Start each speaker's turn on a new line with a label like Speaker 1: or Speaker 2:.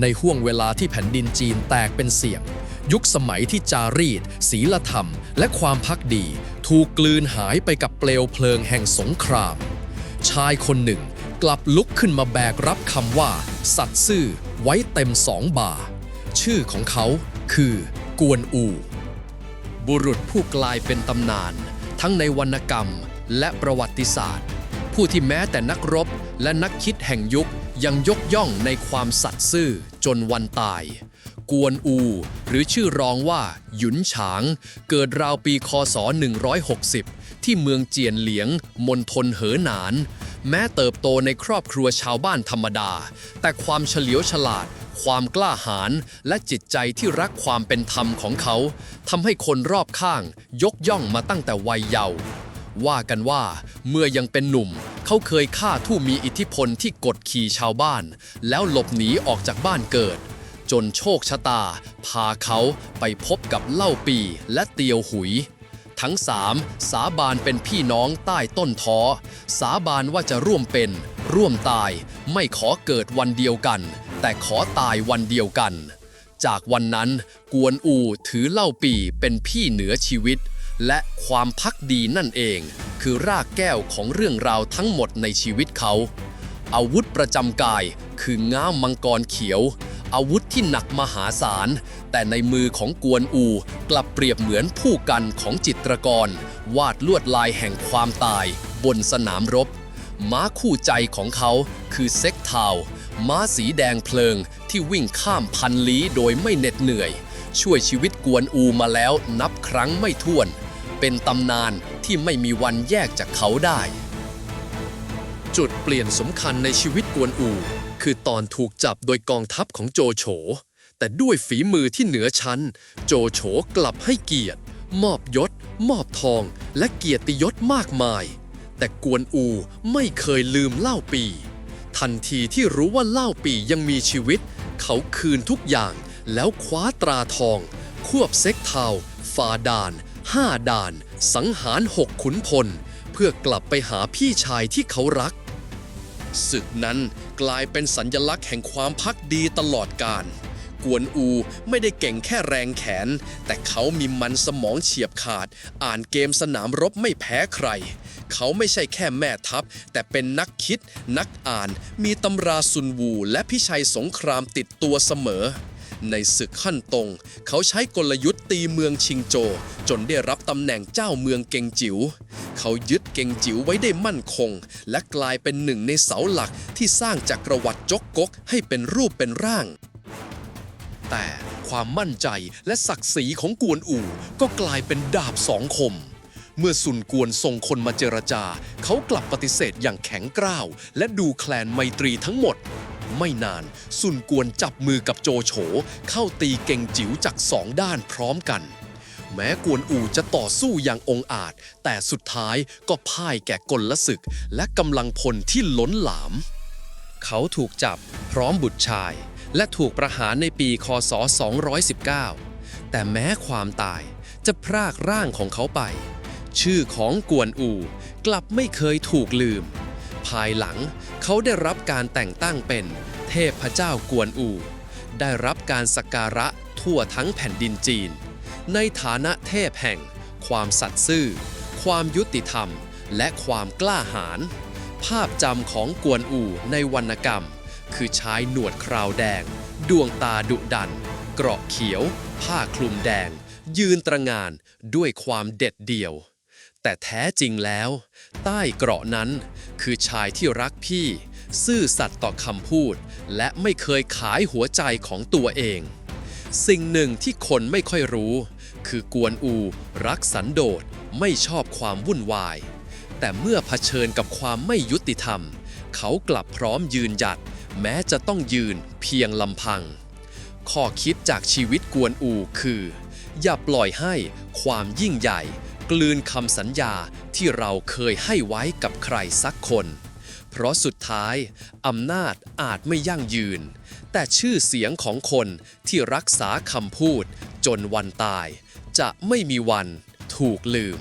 Speaker 1: ในห่วงเวลาที่แผ่นดินจีนแตกเป็นเสี่ยง ยุคสมัยที่จารีต ศีลธรรม และความพักดี ถูกกลืนหายไปกับเปลวเพลิงแห่งสงคราม ชายคนหนึ่งกลับลุกขึ้นมาแบกรับคำว่า สัตว์ซื่อไว้เต็มสองบ่า ชื่อของเขาคือกวนอู บุรุษผู้กลายเป็นตำนาน ทั้งในวรรณกรรมและประวัติศาสตร์ ผู้ที่แม้แต่นักรบและนักคิดแห่งยุค ยังยกย่องในความสัตย์ซื่อจนวันตาย กวนอู หรือชื่อรองว่าหยุนฉาง เกิดราวปีคศ 160 ที่เมืองเจียนเหลียง มณฑลเหอหนาน แม้เติบโตในครอบครัวชาวบ้านธรรมดา แต่ความเฉลียวฉลาด ความกล้าหาญและจิตใจที่รักความเป็นธรรมของเขาทำให้คนรอบข้าง ยกย่องมาตั้งแต่วัยเยาว์ว่ากันว่าเมื่อยังเป็นหนุ่ม เขาเคยฆ่าผู้มีอิทธิพลที่กดขี่ชาวบ้าน แล้วหลบหนีออกจากบ้านเกิด จนโชคชะตา พาเขาไปพบกับเล่าปีและเตียวหุย ทั้งสามสาบานเป็นพี่น้องใต้ต้นท้อ สาบานว่าจะร่วมเป็น ร่วมตาย ไม่ขอเกิดวันเดียวกัน แต่ขอตายวันเดียวกัน จากวันนั้นกวนอูถือเล่าปีเป็นพี่เหนือชีวิต และความพักดีนั่นเอง คือรากแก้วของเรื่องราวทั้งหมดในชีวิตเขา อาวุธประจำกายคือง้ามมังกรเขียว อาวุธที่หนักมหาศาล แต่ในมือของกวนอูกลับเปรียบเหมือนผู้กันของจิตรกร วาดลวดลายแห่งความตาย บนสนามรบ ม้าคู่ใจของเขาคือเซ็กทาวม้าสีแดงเพลิงที่วิ่งข้ามพันลี้โดยไม่เหน็ดเหนื่อย ช่วยชีวิตกวนอูมาแล้วนับครั้งไม่ถ้วน เป็นตำนานที่ไม่มีวันแยกจากเขาได้ จุดเปลี่ยนสำคัญในชีวิตกวนอู คือตอนถูกจับโดยกองทัพของโจโฉ แต่ด้วยฝีมือที่เหนือชั้น โจโฉกลับให้เกียรติ มอบยศ มอบทอง และเกียรติยศมากมาย แต่กวนอูไม่เคยลืมเล่าปี ทันทีที่รู้ว่าเล่าปียังมีชีวิต เขาคืนทุกอย่างแล้วคว้าตราทอง ควบเซ็กเทาฝ่าด่าน ห้าด่าน สังหารหกขุนพล เพื่อกลับไปหาพี่ชายที่เขารัก ศึกนั้นกลายเป็นสัญญลักษณ์แห่งความพักดีตลอดกาลกวนอูไม่ได้เก่งแค่แรงแขน แต่เขามีมันสมองเฉียบขาด อ่านเกมสนามรบไม่แพ้ใคร เขาไม่ใช่แค่แม่ทัพ แต่เป็นนักคิด นักอ่าน มีตำราซุนวูและพิชัยสงครามติดตัวเสมอ ในศึกขั้นตรงเขาใช้กลยุทธ์ตีเมืองชิงโจ จนได้รับตำแหน่งเจ้าเมืองเกงจิ๋วเขายึดเกงจิ๋วไว้ได้มั่นคง และกลายเป็นหนึ่งในเสาหลักที่สร้างจักรวรรดิจกกกให้เป็นรูปเป็นร่าง แต่ความมั่นใจและศักดิ์ศรีของกวนอู่ก็กลายเป็นดาบสองคมเมื่อสุนกวนส่งคนมาเจรจา เขากลับปฏิเสธอย่างแข็งกร้าว และดูแคลนไมตรีทั้งหมด ไม่นานสุนกวนจับมือกับโจโฉ เข้าตีเก่งจิ๋วจากสองด้านพร้อมกัน แม้กวนอูจะต่อสู้อย่างองอาจ แต่สุดท้ายก็พ่ายแก่กลศึก และกำลังพลที่ล้นหลาม เขาถูกจับพร้อมบุตรชาย และถูกประหารในปีคศ 219 แต่แม้ความตายจะพรากร่างของเขาไป ชื่อของกวนอูกลับไม่เคยถูกลืม ภายหลัง เขาได้รับการแต่งตั้งเป็น เทพเจ้ากวนอู ได้รับการสักการะทั่วทั้งแผ่นดินจีน ในฐานะเทพแห่ง ความสัตย์ซื่อ ความยุติธรรม และความกล้าหาญภาพจำของกวนอูในวรรณกรรม คือชายหนวดคราวแดง ดวงตาดุดัน เกราะเขียว ผ้าคลุมแดง ยืนตระงานด้วยความเด็ดเดี่ยว แต่แท้จริงแล้ว ใต้เกราะนั้นคือชายที่รักพี่ ซื่อสัตย์ต่อคำพูด และไม่เคยขายหัวใจของตัวเอง สิ่งหนึ่งที่คนไม่ค่อยรู้ คือกวนอู รักสันโดษไม่ชอบความวุ่นวาย แต่เมื่อเผชิญกับความไม่ยุติธรรม เขากลับพร้อมยืนหยัด แม้จะต้องยืนเพียงลำพัง ข้อคิดจากชีวิตกวนอูคือ อย่าปล่อยให้ความยิ่งใหญ่ กลืนคำสัญญาที่เราเคยให้ไว้กับใครสักคน เพราะสุดท้ายอำนาจอาจไม่ยั่งยืน แต่ชื่อเสียงของคนที่รักษาคำพูดจนวันตาย จะไม่มีวันถูกลืม